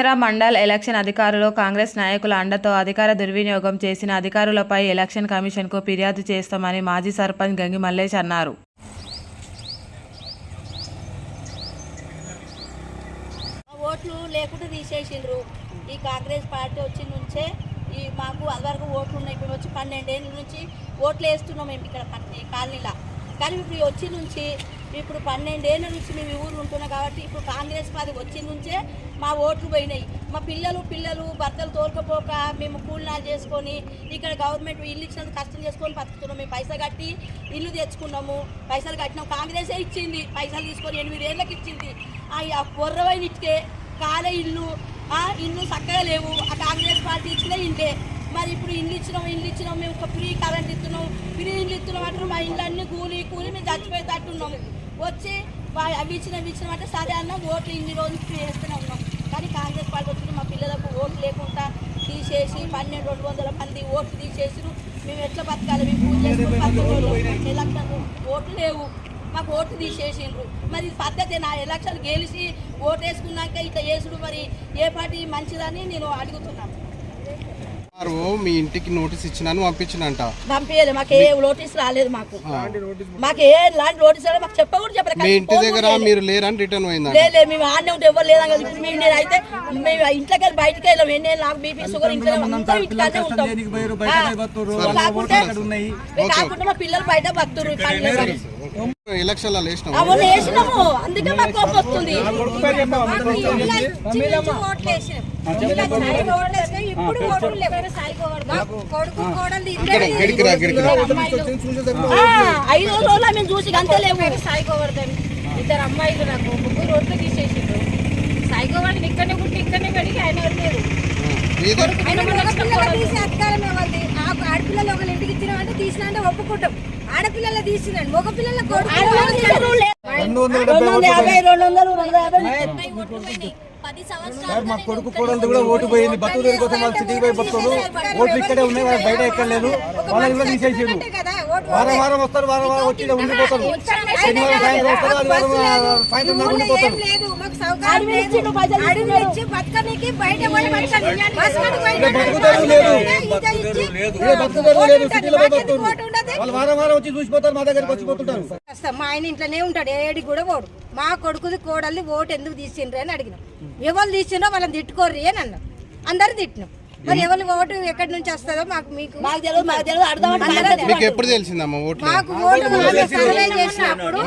Keesara mandal election అధికారులు కాంగ్రెస్ నాయకుల అండతో అధికార దుర్వినియోగం చేసిన అధికారులపై ఎలక్షన్ కమిషన్కు ఫిర్యాదు చేస్తామని మాజీ సర్పంచ్ గంగి మల్లేష్ అన్నారు. మా ఓట్లు లేకుండా తీసేసిండ్రు. ఈ కాంగ్రెస్ పార్టీ వచ్చిన నుంచే ఈ మాకు అదివరకు ఓట్లు ఉన్నాయి. ఇప్పుడు వచ్చి పన్నెండేళ్ళ నుంచి ఓట్లు వేస్తున్నాం మేము ఇక్కడ కాలనీలో. కానీ ఇప్పుడు వచ్చి నుంచి ఇప్పుడు పన్నెండేళ్ళ నుంచి మేము ఊరు ఉంటున్నాం కాబట్టి ఇప్పుడు కాంగ్రెస్ పార్టీ వచ్చి నుంచే మా ఓట్లు పోయినాయి. మా పిల్లలు పిల్లలు భర్తలు తోలుకపోక మేము కూలినాలు చేసుకొని ఇక్కడ గవర్నమెంట్ ఇల్లు ఇచ్చినందుకు కష్టం చేసుకొని బతుకుతున్నాం. మేము పైసలు కట్టి ఇల్లు తెచ్చుకున్నాము. పైసలు కట్టినాం. కాంగ్రెసే ఇచ్చింది. పైసలు తీసుకొని ఎనిమిదేళ్ళకి ఇచ్చింది. ఆ పొర్రవైన ఇటుకే కాలే ఇల్లు. ఇల్లు చక్కగా లేవు. ఆ కాంగ్రెస్ పార్టీ ఇచ్చిన ఇంటే మరి ఇప్పుడు ఇల్లు ఇచ్చినాం ఇల్లు ఇచ్చినాం మేము ఒక ఫ్రీ కరెంట్ ఇస్తున్నాం ఫ్రీ ఇల్లు ఇస్తున్నాం అంటారు మా ఇల్లు అన్ని కూలి కూలి మేము చచ్చిపోయేటట్టున్నాం. వచ్చి అవి ఇచ్చిన అవి ఇచ్చినాం అంటే సరే అన్న ఓట్లు ఇన్ని రోజులు ఫ్రీ వేస్తూనే ఉన్నాం. కానీ కాంగ్రెస్ పార్టీ వచ్చి మా పిల్లలకు ఓట్లు లేకుండా తీసేసి పన్నెండు రెండు వందల మంది ఓట్లు తీసేసారు మేము ఎట్లా బతకాలి? మేము పూజ చేసుకుని ఎలక్షన్ ఓట్లు లేవు. మాకు ఓటు తీసేసిండ్రు మరి ఇది పద్ధతి నా ఎలక్షన్ గెలిచి ఓటు వేసుకున్నాక ఇట్లా చేసుడు మరి ఏ పార్టీ మంచిదని నేను అడుగుతున్నాను. మీ ఇంటికి నోటీస్ ఇచ్చినాను పంపించినంట. పంపించలేదు మాకు ఏ నోటీస్ రాలేదు మాకు. మాకు ఏ లాంటి నోటీస్ రాలేదు మాకు చెప్ప కూడా చెప్పలేదు మీ ఇంటి దగ్గర మీరు లేరని రిటర్న్ పోయిందంట. లేదు మేము ఆడనే ఉంటే ఎవరు లేదా కదా. ఇప్పుడు మేము నేను అయితే మేము ఇంట్లోకి వెళ్ళి బయటకి వెళ్ళాం. ఎన్ని నాకు బీపీ షుగర్ ఇంట్లో ఇంట్లోనే ఉంటాం కాకుంటే కాకుండా మా పిల్లలు బయట బతురు ఎలక్షన్లో లేచినావు అవును వేసినాము. అందుకే మాకు కోపం వస్తుంది. ఇక్కడ గిడికి రా గిడికి రా. ఆ, ఐదు రోజులు మేము చూసి అంతే లేవు. సాయి గోవర్ధన్ ఇద్దరు అమ్మాయిలు నాకు ముగ్గురు రోడ్లు తీసేసిండ్రు. సాయి గోవర్ధన్ ఇక్కడనే పుట్టి ఇక్కడనే పెరిగి ఆయన వదిలేదు మీది? ఆయన తీసే అధికారం? ఆ ఆడపిల్లలు ఒకరి ఇంటికి ఇచ్చినామంటే తీసినా అంటే ఒప్పుకుంటాం. ఆడపిల్లలు తీసిందండి మగ పిల్లల రెండు వందల యాభై రెండు వందలు రెండు వందల యాభై. సంవత్సరాలు మా కొడుకు కోడలు కూడా ఓటు పోయింది. బతుకు కోసం వాళ్ళు సిటీకి పోయి బతుకోరు ఓట్లు ఇక్కడే ఉన్నాయి వాళ్ళు బయట ఎక్కడ లేదు. వాళ్ళని కూడా తీసేసారు. వారం వారం వస్తారు వారం వారం వచ్చి ఉండిపోతారు శనివారం సాయంత్రం వస్తారు ఆదివారం సాయంత్రం ఉండిపోతారు బతకాలి. బతుకుతారు లేదు బతుకుతారు లేదు. సిటీలో పోయి బతుకుతారు? వాళ్ళు వారం వారం వచ్చి చూసిపోతారు దగ్గరికి వచ్చిపోతుంటారు. మా ఆయన ఇంట్లోనే ఉంటాడు ఏడికి కూడా పోడు. మా కొడుకుది కోడల్ని ఓటు ఎందుకు తీసిండ్రు అని అడిగినాం ఎవరు తీసినో వాళ్ళని తిట్టుకోర్రి అని అన్నాం అందరు తిట్టినాం. మరి ఎవరి ఓటు ఎక్కడి నుంచి వస్తుందో మాకు మీకు మాకు తెలియదు మాకు తెలియదు అడదామంటే మీకు ఎప్పుడు తెలిసిందమ్మా ఓట్లు మాకు ఓటు సర్వే చేసినప్పుడు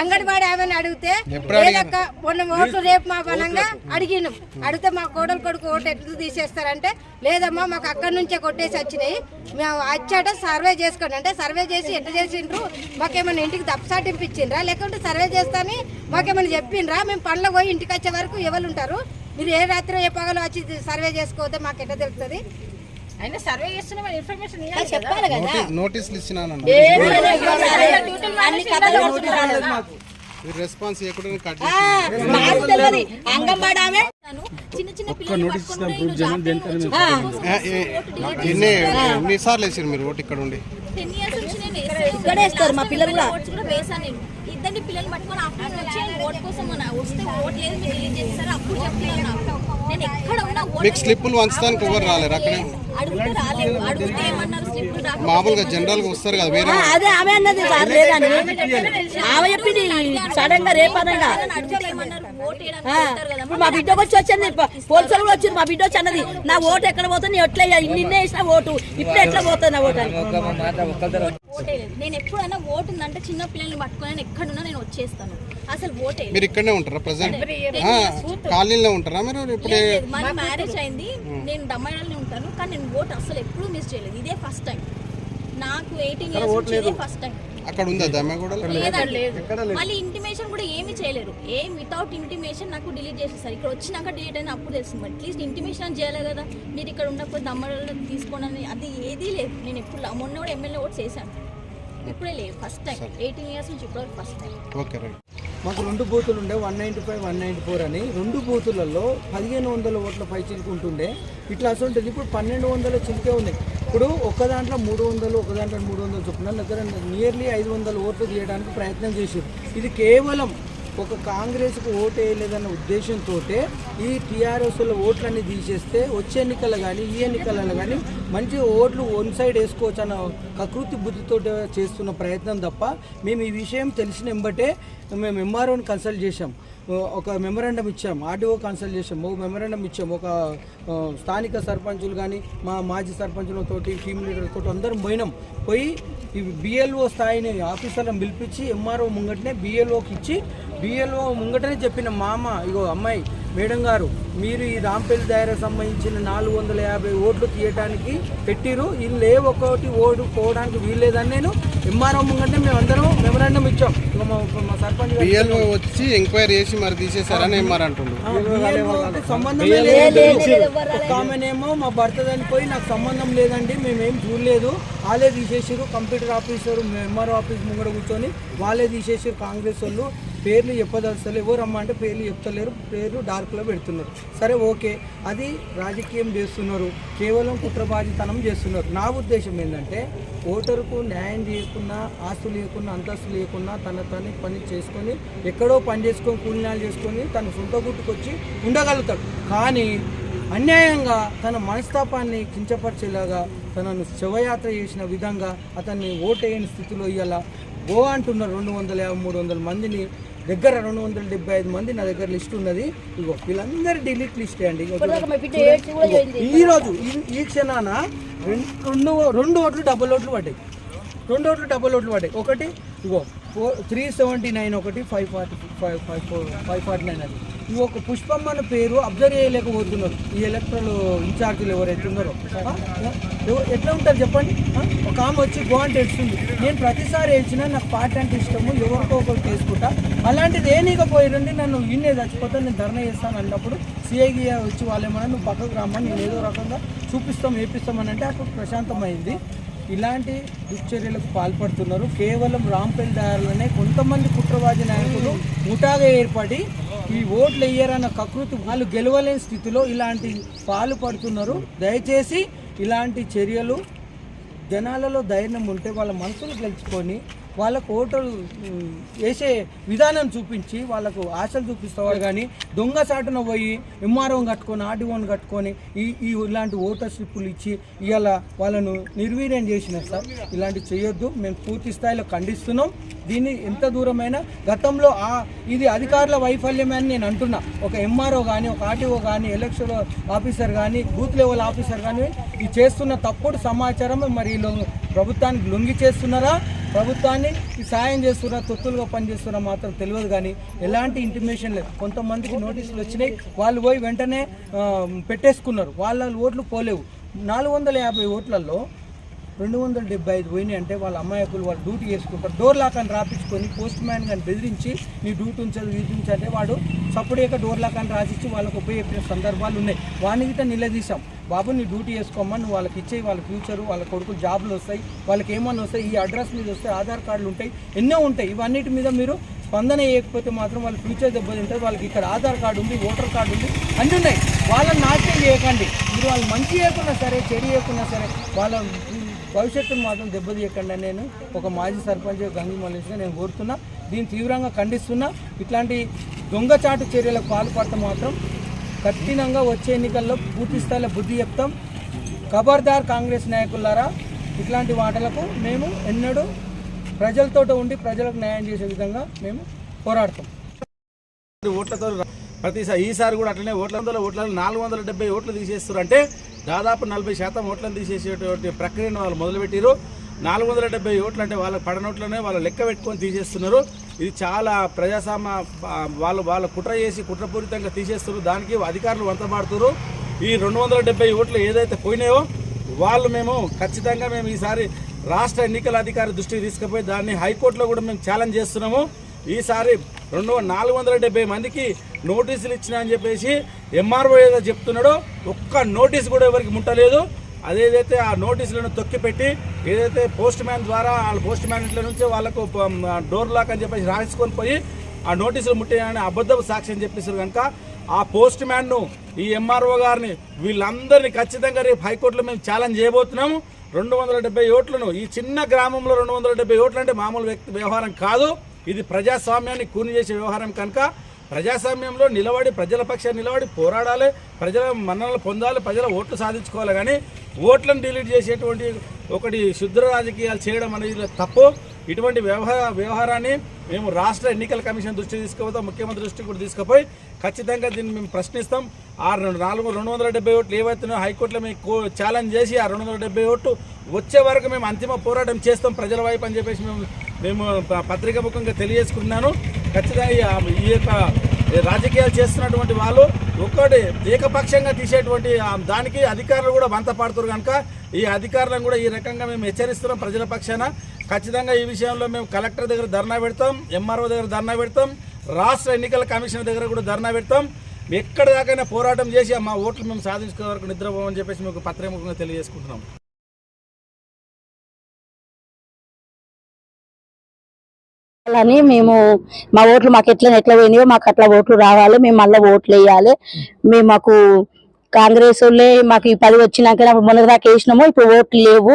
అంగన్వాడి ఆమెను అడిగితే లేదక్క మొన్న ఓట్లు రేపు మా బలంగా అడిగినాం. అడిగితే మా కోడలు కొడుకు ఓటు ఎట్లు తీసేస్తారంటే లేదమ్మా మాకు అక్కడి నుంచే కొట్టేసి వచ్చినాయి. మేము వచ్చాట సర్వే చేసుకోండి. అంటే సర్వే చేసి ఎట్లా చేసిండ్రు? మాకేమైనా ఇంటికి దప్సాటింపు ఇచ్చిండ్రా? లేకుంటే సర్వే చేస్తాని మాకేమైనా చెప్పిండ్రా? మేము పనులకు పోయి ఇంటికి వచ్చే వరకు ఎవరు ఉంటారు? మీరు ఏ రాత్రి ఏ పగలు వచ్చి సర్వే చేసుకోవద్దో మాకు ఎట్లా తెలుస్తుంది? సర్వే చేస్తున్న ఇన్ఫర్మేషన్ చెప్పాలి కదా. నోటీసులు రెస్పాన్స్ చిన్న చిన్న ఎన్నిసార్లు వేసారు మీరు ఓటు ఇక్కడ ఉండి? టెన్ ఇయర్స్ నుంచి నేను వేసాను. ఇక్కడే వేస్తారు మా పిల్లలు కూడా. ఓట్స్ కూడా వేసాను నేను. ఇద్దరిని పిల్లలు పట్టుకొని ఆఫ్టర్నూన్ వచ్చి ఓట్ కోసం మన వస్తే ఓట్ లేదు మీరు రిలీజ్ చేస్తారు అప్పుడు చెప్తున్నాను. నేను ఎక్కడ ఉన్నా మీకు స్లిప్పులు వంచడానికి ఎవరు రాలేరు అక్కడే? అడిగితే రాలేదు. అడిగితే ఏమన్నారు? రాక మామూలుగా జనరల్గా వస్తారు కదా వేరే అదే ఆమె అన్నది సార్ లేదని. ఆమె చెప్పింది సడన్గా రేపనంగా ఇప్పుడు మా బిడ్డకు వచ్చి వచ్చింది. పోలీసులు కూడా వచ్చింది మా బిడ్డ వచ్చి అన్నది నా ఓటు ఎక్కడ పోతుంది? ఎట్లా? నిన్నే వేసిన ఓటు. ఇప్పుడు ఎట్లా పోతుంది నా ఓటు అని. ఓటే నేను ఎప్పుడైనా ఓటు ఉందంటే చిన్న పిల్లల్ని పట్టుకొని నేను ఎక్కడున్నా నేను వచ్చేస్తాను. అసలు ఓటే మీరు ఇక్కడనే ఉంటారా ప్రజెంట్? కాలనీలో ఉంటారా మీరు ఇప్పుడు? మన మ్యారేజ్ అయింది. నేను దమ్మాయిలోనే ఉంటాను కానీ నేను ఓట్ అసలు ఎప్పుడూ మిస్ చేయలేదు. ఇదే ఫస్ట్ టైం. నాకు ఎయిటీన్ ఇయర్స్ నుంచి ఇదే ఫస్ట్ టైం. అక్కడ ఉందా దమ్మగూడ లేదండి. మళ్ళీ ఇంటిమేషన్ కూడా ఏమీ చేయలేరు ఏం వితౌట్ ఇంటిమేషన్ నాకు డిలీట్ చేసేస్తారు. ఇక్కడ వచ్చినాక డిలీట్ అయినా అప్పుడు తెలుస్తుంది. అట్లీస్ట్ ఇంటిమేషన్ అని చేయలేదు కదా. మీరు ఇక్కడ ఉండకపోతే దమ్మడలో తీసుకోండి అది ఏదీ లేదు. నేను ఎప్పుడు మొన్న కూడా ఎమ్మెల్యే ఓట్స్ వేసాను ఇప్పుడే లేదు ఫస్ట్ టైం ఎయిటీన్ ఇయర్స్ నుంచి ఫస్ట్ టైం ఓకే రైట్. మాకు రెండు బూతులు ఉండే one ninety five one ninety four అని. రెండు బూతులలో పదిహేను వందల ఓట్ల పై చిలుకుంటుండే ఇట్లా అసలు ఇప్పుడు పన్నెండు వందల చిలికే ఉంది. ఇప్పుడు ఒక దాంట్లో మూడు వందలు ఒక దాంట్లో మూడు వందలు చొప్పున దగ్గర నియర్లీ ఐదు వందల ఓట్లు తీయడానికి ప్రయత్నం చేశారు ఇది కేవలం ఒక కాంగ్రెస్కు ఓటు వేయలేదన్న ఉద్దేశంతో ఈ టీఆర్ఎస్లో ఓట్లన్నీ తీసేస్తే వచ్చే ఎన్నికలు కానీ ఈ ఎన్నికలలో కానీ మంచి ఓట్లు వన్ సైడ్ వేసుకోవచ్చు అన్న కకృతి బుద్ధితో చేస్తున్న ప్రయత్నం తప్ప మేము ఈ విషయం తెలిసిన వెంబటే మేము ఎంఆర్ఓని కన్సల్ట్ చేశాం. ఒక మెమరాండం ఇచ్చాం ఆర్డీఓ కన్సల్ట్ చేసాం ఒక మెమరాండం ఇచ్చాం. ఒక స్థానిక సర్పంచులు కానీ మా మాజీ సర్పంచులతో టీమ్ లీడర్తో అందరం పోయినాం. పోయి ఈ బిఎల్ఓ స్థాయిని ఆఫీసర్లను పిలిపించి ఎంఆర్ఓ ముంగటనే బిఎల్ఓకి ఇచ్చి బిఎల్ఓ ముంగటనే చెప్పిన మామ ఇగో అమ్మాయి మేడం గారు మీరు ఈ రాంపల్లి దాయరా సంబంధించిన నాలుగు వందల యాభై ఓట్లు తీయటానికి పెట్టిరు వీళ్ళు ఏ ఒక్కొక్కటి ఓటు పోవడానికి వీల్లేదని నేను ఎంఆర్ఓ ముంగటే మేము అందరం మెమరాండం ఇచ్చాం. మా సర్పంచ్ బిఎల్ఓ వచ్చి ఎంక్వైరీ చేసి మరి తీసేశారని సంబంధమే లేదు. ఒక ఆమెనేమో మా భర్త చనిపోయి నాకు సంబంధం లేదండి మేమేం చూడలేదు. వాళ్ళే తీసేసారు కంప్యూటర్ ఆఫీసర్ ఎంఆర్ఓ ఆఫీస్ ముంగడ కూర్చొని వాళ్ళే తీసేసారు కాంగ్రెస్ వాళ్ళు. పేర్లు చెప్పదలుస్తలేరు. ఎవరు రమ్మంటే అంటే పేర్లు చెప్తలేరు. పేర్లు డార్క్లో పెడుతున్నారు. సరే ఓకే. అది రాజకీయం చేస్తున్నారు. కేవలం కుట్రబాజితనం చేస్తున్నారు. నా ఉద్దేశం ఏంటంటే ఓటరుకు న్యాయం చేయకుండా ఆస్తులు లేకుండా అంతస్తు లేకుండా తన తన పని చేసుకొని ఎక్కడో పని చేసుకొని కూలినాలు చేసుకొని తన సొంత గుట్టుకొచ్చి ఉండగలుగుతాడు. కానీ అన్యాయంగా తన మనస్తాపాన్ని కించపరిచేలాగా తనను శవయాత్ర చేసిన విధంగా అతన్ని ఓటేయని స్థితిలో ఇవ్వాల గో అంటున్న రెండు వందల యాభై మూడు వందల మందిని. దగ్గర రెండు వందల డెబ్బై ఐదు మంది నా దగ్గర లిస్ట్ ఉన్నది. ఇగో వీళ్ళందరి డిలీట్ లిస్ట్ అండి. చూడండి. ఈ రోజు ఈ- ఈ క్షణాన రెండు రెండు ఓట్లు డబుల్ ఓట్లు పడ్డాయి. రెండు ఓట్లు డబుల్ ఓట్లు పడ్డాయి. ఒకటి ఇగో ఫోర్ త్రీ సెవెంటీ నైన్ ఒకటి five forty five five four five forty nine అది. ఈ ఒక పుష్పమ్మ అనే పేరు అబ్జర్వ్ చేయలేకపోతున్నారు. ఈ ఎలక్ట్రల్ ఇన్ఛార్జీలు ఎవరైతే ఉన్నారో. ఎట్లా ఉంటారు చెప్పండి? ఒక ఆమె వచ్చి గో అంటే నేను ప్రతిసారి వేసినా నాకు పాట అంటే ఇష్టము ఎవరికో ఒకరు చేసుకుంటా. అలాంటిది ఏనీకపోయిరండి నన్ను ఇన్నే చచ్చిపోతాను నేను ధర్నా చేస్తాను అన్నప్పుడు సిఐకి వచ్చి వాళ్ళేమన్నా నువ్వు పక్కకు రమ్మని నేను ఏదో రకంగా చూపిస్తాం వేపిస్తామని అంటే అక్కడ ప్రశాంతమైంది. ఇలాంటి దుశ్చర్యలకు పాల్పడుతున్నారు. కేవలం రాంపల్లి దారులనే కొంతమంది కుట్రవాది నాయకులు ముఠాగా ఏర్పడి ఈ ఓట్లు వేయరన్న కకృతి వాళ్ళు గెలవలేని స్థితిలో ఇలాంటి పాల్పడుతున్నారు దయచేసి ఇలాంటి చర్యలు జనాలలో ధైర్యం ఉంటే వాళ్ళ మనసులు గెలుచుకొని వాళ్ళకు ఓటర్లు వేసే విధానం చూపించి వాళ్ళకు ఆశలు చూపిస్తారు కానీ దొంగ చాటున పోయి ఎంఆర్ఓని కట్టుకొని ఆర్డీఓని కట్టుకొని ఈ ఈ ఇలాంటి ఓటర్ స్లిప్పులు ఇచ్చి ఇవాళ వాళ్ళను నిర్వీర్యం చేసినారు సార్. ఇలాంటి చేయొద్దు. మేము పూర్తి స్థాయిలో ఖండిస్తున్నాం. దీన్ని ఎంత దూరమైనా గతంలో ఆ ఇది అధికారుల వైఫల్యమే అని నేను అంటున్నా. ఒక ఎంఆర్ఓ కానీ ఒక ఆర్టీఓ కానీ ఎలక్షన్ ఆఫీసర్ కానీ బూత్ లెవెల్ ఆఫీసర్ కానీ ఈ చేస్తున్న తప్పుడు సమాచారం మరి వీళ్ళు ప్రభుత్వానికి లొంగి చేస్తున్నారా? ప్రభుత్వాన్ని సాయం చేస్తున్నా తొత్తులుగా పనిచేస్తున్నా మాత్రం తెలియదు కానీ ఎలాంటి ఇంటిమేషన్ లేదు. కొంతమందికి నోటీసులు వచ్చినాయి. వాళ్ళు పోయి వెంటనే పెట్టేసుకున్నారు. వాళ్ళ ఓట్లు పోలేవు. నాలుగు వందల యాభై ఓట్లలో రెండు వందల డెబ్బై ఐదు పోయినాయి అంటే వాళ్ళ అమ్మాయికులు వాళ్ళు డ్యూటీ చేసుకుంటారు. డోర్ లాక్ అని రాపించుకొని పోస్ట్ మ్యాన్ కానీ బెదిరించి నీ డ్యూటీ ఉంచాలి వీటి ఉంచాలంటే వాడు సప్పుడేక డోర్ లాక్ అని రాసిచ్చి వాళ్ళకు ఉపయోగించిన సందర్భాలు ఉన్నాయి. వాడిని నిలదీశాం. బాబు నీ డ్యూటీ చేసుకోమని నువ్వు వాళ్ళకి ఇచ్చేయి వాళ్ళ ఫ్యూచర్ వాళ్ళ కొడుకు జాబ్లు వస్తాయి వాళ్ళకి ఏమన్నా వస్తాయి ఈ అడ్రస్ మీద వస్తాయి ఆధార్ కార్డులు ఉంటాయి ఎన్నో ఉంటాయి. ఇవన్నిటి మీద మీరు స్పందన వేయకపోతే మాత్రం వాళ్ళ ఫ్యూచర్ దెబ్బతింటుంది వాళ్ళకి ఇక్కడ ఆధార్ కార్డు ఉంది ఓటర్ కార్డు ఉంది అన్నీ ఉన్నాయి. వాళ్ళని నాశనం చేయకండి. మీరు వాళ్ళు మంచి చేయకున్నా సరే చెడు చేయకున్నా సరే వాళ్ళ భవిష్యత్తును మాత్రం దెబ్బతీయకండి అని నేను ఒక మాజీ సర్పంచ్ గంగి మల్లేష్గా నేను కోరుతున్నా. దీన్ని తీవ్రంగా ఖండిస్తున్నా. ఇట్లాంటి దొంగచాటు చర్యలకు పాల్పడటం మాత్రం కఠినంగా వచ్చే ఎన్నికల్లో పూర్తి స్థాయిలో బుద్ధి చెప్తాం. ఖబర్దార్ కాంగ్రెస్ నాయకులారా ఇట్లాంటి వాటలకు మేము ఎన్నడూ ప్రజలతో ఉండి ప్రజలకు న్యాయం చేసే విధంగా మేము పోరాడతాం. ఓట్లతో ప్రతిసారి ఈసారి కూడా అట్లనే ఓట్ల వందల ఓట్ల నాలుగు వందల డెబ్బై ఓట్లు తీసేస్తారు అంటే దాదాపు నలభై శాతం ఓట్లను తీసేసేటువంటి ప్రక్రియను వాళ్ళు మొదలుపెట్టారు నాలుగు వందల డెబ్బై ఓట్లు అంటే వాళ్ళ పడనోట్లనే వాళ్ళు లెక్క పెట్టుకొని తీసేస్తున్నారు. ఇది చాలా ప్రజాస్వామ్య వాళ్ళు వాళ్ళ కుట్ర చేసి కుట్రపూరితంగా తీసేస్తున్నారు. దానికి అధికారులు వంతపాడుతున్నారు. ఈ రెండు వందల డెబ్బై ఓట్లు ఏదైతే పోయినాయో వాళ్ళు మేము ఖచ్చితంగా మేము ఈసారి రాష్ట్ర ఎన్నికల అధికారి దృష్టికి తీసుకుపోయి దాన్ని హైకోర్టులో కూడా మేము ఛాలెంజ్ చేస్తున్నాము. ఈసారి రెండు నాలుగు వందల డెబ్బై మందికి నోటీసులు ఇచ్చిన అని చెప్పేసి ఎంఆర్ఓ ఏదో చెప్తున్నాడో ఒక్క నోటీస్ కూడా ఎవరికి ముట్టలేదు. అదేదైతే ఆ నోటీసులను తొక్కిపెట్టి ఏదైతే పోస్ట్ మ్యాన్ ద్వారా వాళ్ళ పోస్ట్ మ్యాన్ ఇంట్లో నుంచి వాళ్ళకు డోర్ లాక్ అని చెప్పేసి రాసుకొని పోయి ఆ నోటీసులు ముట్టాయని అబద్ధపు సాక్ష్యం చెప్పేసారు కనుక ఆ పోస్ట్ మ్యాన్ను ఈ ఎంఆర్ఓ గారిని వీళ్ళందరినీ ఖచ్చితంగా రేపు హైకోర్టులో మేము ఛాలెంజ్ చేయబోతున్నాము. రెండు వందల డెబ్బై ఓట్లను ఈ చిన్న గ్రామంలో రెండు వందల డెబ్బై ఓట్లు అంటే మామూలు వ్యక్తి వ్యవహారం కాదు. ఇది ప్రజాస్వామ్యాన్ని కూని చేసే వ్యవహారం కనుక ప్రజాస్వామ్యంలో నిలబడి ప్రజల పక్షాన్ని నిలబడి పోరాడాలి ప్రజల మన్ననలు పొందాలి ప్రజల ఓట్లు సాధించుకోవాలి. కానీ ఓట్లను డిలీట్ చేసేటువంటి ఒకటి శుద్ర రాజకీయాలు చేయడం అనేది తప్పు. ఇటువంటి వ్యవహార వ్యవహారాన్ని మేము రాష్ట్ర ఎన్నికల కమిషన్ దృష్టి తీసుకుపోతాం ముఖ్యమంత్రి దృష్టి కూడా తీసుకుపోయి ఖచ్చితంగా దీన్ని మేము ప్రశ్నిస్తాం. ఆ రెండు నాలుగు రెండు వందల డెబ్బై ఓట్లు ఏవైతున్నాయో హైకోర్టులో మేము ఛాలెంజ్ చేసి ఆ రెండు వందల డెబ్బై ఓట్లు వచ్చే వరకు మేము అంతిమ పోరాటం చేస్తాం ప్రజల వైపు అని చెప్పేసి మేము మేము ప- పత్రికా ముఖంగా తెలియజేసుకుంటున్నాను. ఖచ్చితంగా ఈ- యొక్క రాజకీయాలు చేస్తున్నటువంటి వాళ్ళు ఒక్కటి ఏకపక్షంగా తీసేటువంటి దానికి అధికారులు కూడా బంతపాడుతారు కనుక ఈ అధికారులను కూడా ఈ రకంగా మేము హెచ్చరిస్తున్నాం ప్రజల పక్షాన. ఖచ్చితంగా ఈ విషయంలో మేము కలెక్టర్ దగ్గర ధర్నా పెడతాం ఎంఆర్ఓ దగ్గర ధర్నా పెడతాం రాష్ట్ర ఎన్నికల కమిషన్ దగ్గర కూడా ధర్నా పెడతాం. ఎక్కడ దాకైనా పోరాటం చేసి మా ఓట్లు మేము సాధించుకునే వరకు నిద్రపోమని చెప్పేసి మీకు పత్రముఖంగా తెలియజేసుకుంటున్నాం. అని మేము మా ఓట్లు మాకు ఎట్లా ఎట్లా పోయినాయో మాకు అట్లా ఓట్లు రావాలి మేము మళ్ళీ ఓట్లు వేయాలి. మేము మాకు కాంగ్రెస్ వాళ్ళే మాకు ఈ పది వచ్చినాక మొన్న దాకా వేసినాము ఇప్పుడు ఓట్లు లేవు.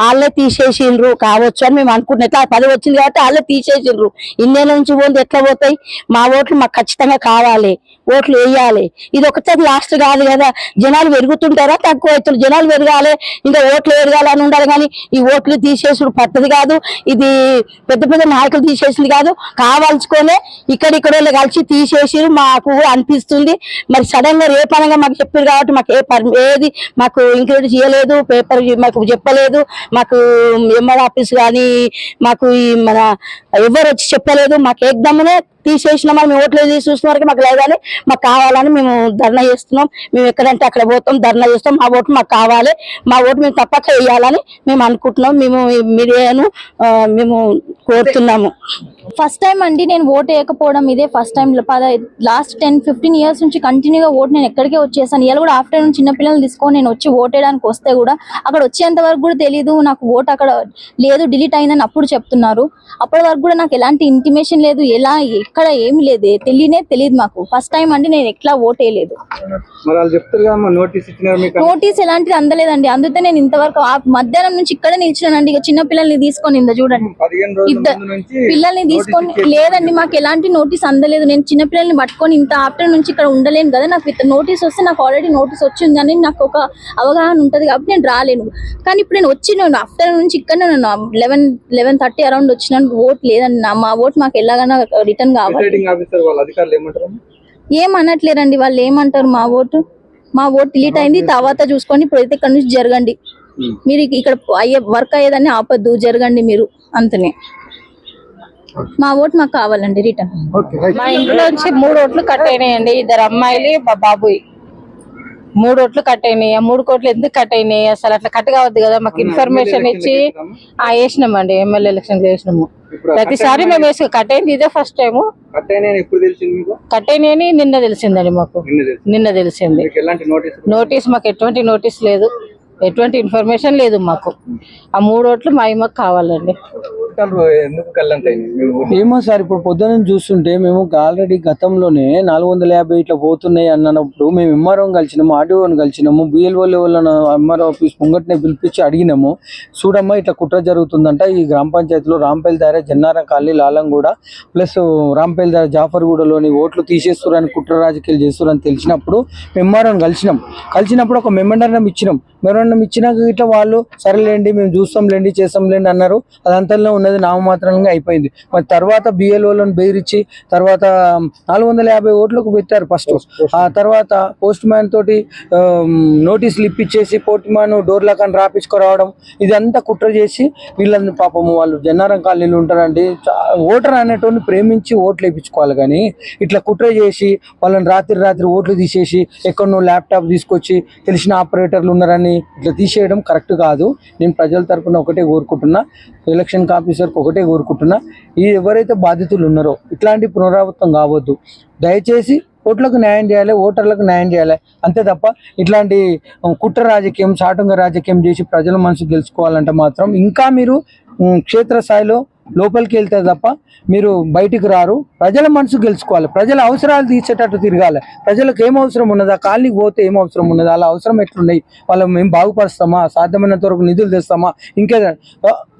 వాళ్ళే తీసేసిండ్రు కావచ్చు అని మేము అనుకుంటున్నాం. ఎట్లా పది వచ్చింది కాబట్టి వాళ్ళే తీసేసిండ్రు. ఇన్నేళ్ళ నుంచి పోతే ఎట్లా పోతాయి? మా ఓట్లు మాకు ఖచ్చితంగా కావాలి. ఓట్లు వేయాలి. ఇది ఒకసారి లాస్ట్ కాదు కదా. జనాలు పెరుగుతుంటారా? తక్కువ అవుతుంది జనాలు పెరగాలి. ఇంకా ఓట్లు పెరగాలని ఉండాలి కానీ ఈ ఓట్లు తీసేసుడు పట్టది కాదు. ఇది పెద్ద పెద్ద నాయకులు తీసేసింది కాదు. కావాల్చుకొని ఇక్కడిక్కడ కలిసి తీసేసి మాకు అనిపిస్తుంది. మరి సడన్గా రేపనగా మాకు చెప్పారు కాబట్టి మాకు ఏ పర్ ఏది మాకు ఇంక్లూడ్ చేయలేదు పేపర్ మాకు చెప్పలేదు మాకు ఎంఆర్ ఆఫీస్ కానీ మాకు ఈ మన ఎవరు వచ్చి చెప్పలేదు మాకు ఏకదమ్మనే తీసేసిన మేము ఓట్లు తీసి చూసిన వరకు మాకు లేదని మాకు కావాలని మేము ధర్నా చేస్తున్నాం. మేము ఎక్కడంటే అక్కడ పోతాం ధర్నా చేస్తాం. మా ఓటు మాకు కావాలి. మా ఓటు మేము తప్పక వేయాలని మేము అనుకుంటున్నాం. మేము మీడియాను మేము కోరుతున్నాము. ఫస్ట్ టైం అండి నేను ఓట్ వేయకపోవడం ఇదే ఫస్ట్ టైం. పద లాస్ట్ టెన్ ఫిఫ్టీన్ ఇయర్స్ నుంచి కంటిన్యూగా ఓట్ నేను ఎక్కడికే వచ్చేసాను. ఇలా కూడా ఆఫ్టర్నూన్ చిన్నపిల్లలు తీసుకొని నేను వచ్చి ఓట్ వేయడానికి వస్తే కూడా అక్కడ వచ్చేంత వరకు కూడా తెలియదు నాకు ఓట్ అక్కడ లేదు డిలీట్ అయిందని అప్పుడు చెప్తున్నారు. అప్పటి వరకు కూడా నాకు ఎలాంటి ఇంటిమేషన్ లేదు. ఎలా ఎక్కడ ఏమి లేదు. తెలియనే తెలియదు మాకు. ఫస్ట్ టైం అండి నేను ఎట్లా ఓట్ వేయలేదు మరి వాళ్ళు చెప్తారు కదా నోటీస్ ఎలాంటిది అందలేదండి. అందుకే నేను ఇంతవరకు మధ్యాహ్నం నుంచి ఇక్కడ నిల్చున్నానండి. ఇక చిన్న పిల్లల్ని తీసుకొని ఇంద చూడండి. పిల్లల్ని తీసుకొని లేదండి మాకు ఎలాంటి నోటీస్ అందలేదు. నేను చిన్న పిల్లల్ని పట్టుకొని ఇంత ఆఫ్టర్నూన్ నుంచి ఇక్కడ ఉండలేను కదా. నాకు ఇంత నోటీస్ వస్తే నాకు ఆల్రెడీ నోటీస్ వచ్చింది అని నాకు ఒక అవగాహన ఉంటది కాబట్టి నేను రాలేను. కానీ ఇప్పుడు నేను వచ్చి నేను ఆఫ్టర్నూన్ నుంచి ఇక్కడ నేను లెవెన్ లెవెన్ థర్టీ అరౌండ్ వచ్చినాను. ఓట్ లేదండి. మా ఓట్ మాకు ఎలాగైనా రిటర్న్ కావాలి. ఆఫీసర్ వాళ్ళ అధికారులు ఏమంటారు మా ఓటు? మా ఓట్ డిలీట్ అయింది తర్వాత చూసుకొని ఇప్పుడైతే ఇక్కడ నుంచి జరగండి. మీరు ఇక్కడ అయ్యే వర్క్ అయ్యేదాన్ని ఆపద్దు జరగండి మీరు అంతనే. మా ఓట్ మాకు కావాలండి రిటర్న్. మా ఇంట్లో నుంచి మూడు ఓట్లు కట్ అయినాయండి ఇద్దరు అమ్మాయిలు మా బాబుయి మూడు ఓట్లు కట్ అయినాయి. ఆ మూడు కోట్లు ఎందుకు కట్ అయినాయి? అసలు అట్లా కట్ కావద్దు కదా. మాకు ఇన్ఫర్మేషన్ ఇచ్చి ఆ వేసినామండి ఎమ్మెల్యే ఎలక్షన్ చేసినాము. ప్రతిసారి మేము వేసి కట్ అయింది ఇదే ఫస్ట్ టైం కట్ అయినాయని నిన్న తెలిసిందండి మాకు. నిన్న తెలిసింది. నోటీస్ మాకు ఎటువంటి నోటీస్ లేదు. ఎటువంటి ఇన్ఫర్మేషన్ లేదు మాకు. ఆ మూడు ఓట్లు మా మాకు కావాలండి. ఏమో సార్ ఇప్పుడు పొద్దున చూస్తుంటే మేము ఆల్రెడీ గతంలోనే నాలుగు వందల యాభై ఇట్లా పోతున్నాయి అన్నప్పుడు మేము ఎంఆర్ఓ కలిసినాము ఆర్డీఓని కలిసినాము బిఎల్ఓ లెవెల్ ఎంఆర్ఓ ఆఫీస్ ముంగట్నే పిలిపించి అడిగినాము. చూడమ్మా ఇట్లా కుట్ర జరుగుతుందంట. ఈ గ్రామ పంచాయతీలో రాంపల్లి దార జన్నారం కాలనీ లాలంగూడ ప్లస్ రాంపల్లి దార జాఫర్గూడలోని ఓట్లు తీసేస్తున్నారని కుట్ర రాజకీయాలు చేస్తున్నారని తెలిసినప్పుడు ఎంఆర్ఓని కలిసినాం. కలిసినప్పుడు ఒక మెమోరాండం ఇచ్చినాం. మెమోరాండం ఇచ్చినాక ఇట్లా వాళ్ళు సరేలేండి మేము చూస్తాంలేండి చేస్తాంలేండి అన్నారు. అదంతలో ఉన్నది నామమాత్రంగా అయిపోయింది. మరి తర్వాత బిఎల్ఓలను బెదిరించి తర్వాత నాలుగు వందల యాభై ఓట్లకు పెట్టారు ఫస్ట్. ఆ తర్వాత పోస్ట్ మ్యాన్ తోటి నోటీస్ నోటీసులు ఇప్పించేసి పోస్ట్ మ్యాన్ డోర్ లకాన్ని రాపించుకురావడం ఇదంతా కుట్ర చేసి వీళ్ళని పాపం వాళ్ళు జన్నారం కాలనీలు ఉంటారండి ఓటర్ అనేటోని ప్రేమించి ఓట్లు వేయించుకోవాలి కానీ ఇట్లా కుట్ర చేసి వాళ్ళని రాత్రి రాత్రి ఓట్లు తీసేసి ఎక్కడనో ల్యాప్టాప్ తీసుకొచ్చి తెలిసిన ఆపరేటర్లు ఉన్నారని ఇట్లా తీసేయడం కరెక్ట్ కాదు. నేను ప్రజల తరపున ఒకటే కోరుకుంటున్నా ఎలక్షన్ ఆఫీసర్కి ఒకటే కోరుకుంటున్నా ఈ ఎవరైతే బాధితులు ఉన్నారో ఇట్లాంటి పునరావృతం కావద్దు. దయచేసి ఓట్లకు న్యాయం చేయాలి ఓటర్లకు న్యాయం చేయాలి. అంతే తప్ప ఇట్లాంటి కుట్ర రాజకీయం సాటంగ రాజకీయం చేసి ప్రజల మనసు గెలుచుకోవాలంటే మాత్రం ఇంకా మీరు క్షేత్రస్థాయిలో లోపలికి వెళ్తే తప్ప మీరు బయటికి రారు. ప్రజల మనసు గెలుచుకోవాలి. ప్రజల అవసరాలు తీర్చేటట్టు తిరగాలి. ప్రజలకు ఏం అవసరం ఉన్నదా? కాలనీకి పోతే ఏం అవసరం ఉన్నదా? అలా అవసరం ఎట్లున్నాయి? వాళ్ళు మేము బాగుపరుస్తామా? సాధ్యమైనంత వరకు నిధులు తెస్తామా? ఇంకేదా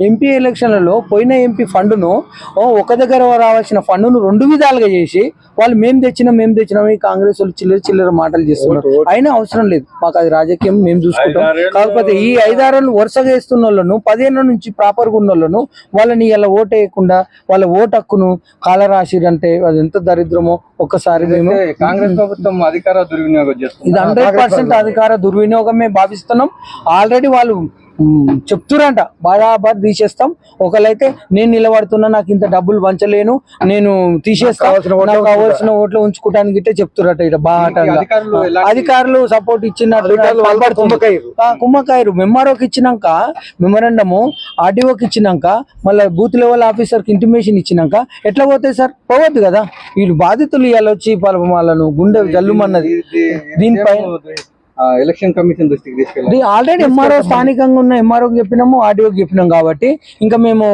ఎంపీ ఎలక్షన్లలో పోయిన ఎంపీ ఫండ్ను ఓ, ఒక దగ్గర రావాల్సిన ఫండ్ను రెండు విధాలుగా చేసి వాళ్ళు మేము తెచ్చినాం మేము తెచ్చినాం ఈ కాంగ్రెస్ వాళ్ళు చిల్లర చిల్లర మాటలు చేస్తున్నారు. అయినా అవసరం లేదు. మాకు అది రాజకీయం మేము చూసుకుంటాం. కాకపోతే ఈ ఐదారేళ్ళు వరుసగా వేస్తున్న వాళ్ళను పదిహేను నుంచి ప్రాపర్గా ఉన్న వాళ్ళను వాళ్ళని ఇలా ఓటు వేయకుండా వాళ్ళ ఓటు హక్కును కాలరాసిరంటే అది ఎంత దరిద్రమో ఒక్కసారి మేము కాంగ్రెస్ ప్రభుత్వం అధికార దుర్వినియోగం చేస్తుంది. ఇది హండ్రెడ్ పర్సెంట్ అధికార దుర్వినియోగమే భావిస్తున్నాం. ఆల్రెడీ వాళ్ళు చెప్తురంట బరాబర్ తీసేస్తాం. ఒకళ్ళైతే నేను నిలబడుతున్నా నాకు ఇంత డబ్బులు పంచలేను నేను తీసేస్తా నాకు కావాల్సిన ఓట్లు ఉంచుకోవడానికి గిట్టే చెప్తురట ఇట బాగా అధికారులు సపోర్ట్ ఇచ్చినట్టు కుమ్మకాయరు మెమ్మరోకి ఇచ్చినాక మెమరాండము ఆర్డీఓకి ఇచ్చినాక మళ్ళీ బూత్ లెవెల్ ఆఫీసర్కి ఇంటిమేషన్ ఇచ్చినాక ఎట్లా పోతాయి సార్? పోవద్దు కదా. వీళ్ళు బాధితులు ఇవాళ వచ్చి వాళ్ళను గుండె జల్లుమన్నది. దీనిపై ఎలక్షన్ కమిషన్ దృష్టికి తీసుకెళ్ళాలి. ఆల్రెడీ ఎంఆర్ఓ స్థానికంగా ఉన్న ఎంఆర్ఓకి చెప్పినాము ఆర్డీఓకి చెప్పినాం కాబట్టి ఇంకా మేము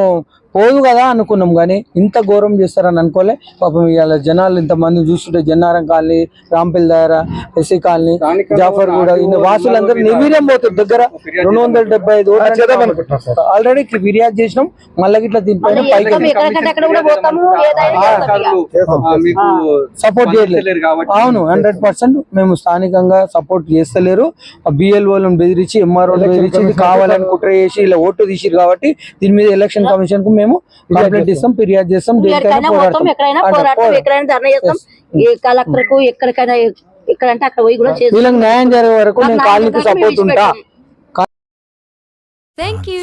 పోదు కదా అనుకున్నాం కానీ ఇంత ఘోరం చేస్తారని అనుకోలే. పాపం ఇవాళ జనాలు ఇంతమంది చూస్తుంటే జన్నారం కాలనీ రాంపల్లి దగ్గర ఎస్సీ కాలనీ జాఫర్ కూడా ఇన్ని వాసులందరూ నిర్వీర్యం పోతారు దగ్గర. రెండు వందల డెబ్బై ఐదు ఆల్రెడీ ఫిర్యాదు చేసినాం. మళ్ళీ ఇట్లా దీనిపైన సపోర్ట్ చేయలేదు. అవును హండ్రెడ్ పర్సెంట్ మేము స్థానికంగా సపోర్ట్ చేస్తలేరు. బిఎల్ఓలను బెదిరించి ఎంఆర్ఓ బెదిరించి కావాలని కుట్ర చేసి ఇలా ఓటు తీసిరు కాబట్టి దీని మీద ఎలక్షన్ కమిషన్కు మేము కంప్లైంట్ ఇస్తాం ఫిర్యాదు చేస్తాం కలెక్టర్కు ఎక్కడికైనా ఎక్కడంటే అక్కడ పోయి కూడా చేస్తాం. వీళ్ళకి న్యాయం జరిగే వరకు నేను కాలనీకి సపోర్ట్ ఉంటా. Thank you.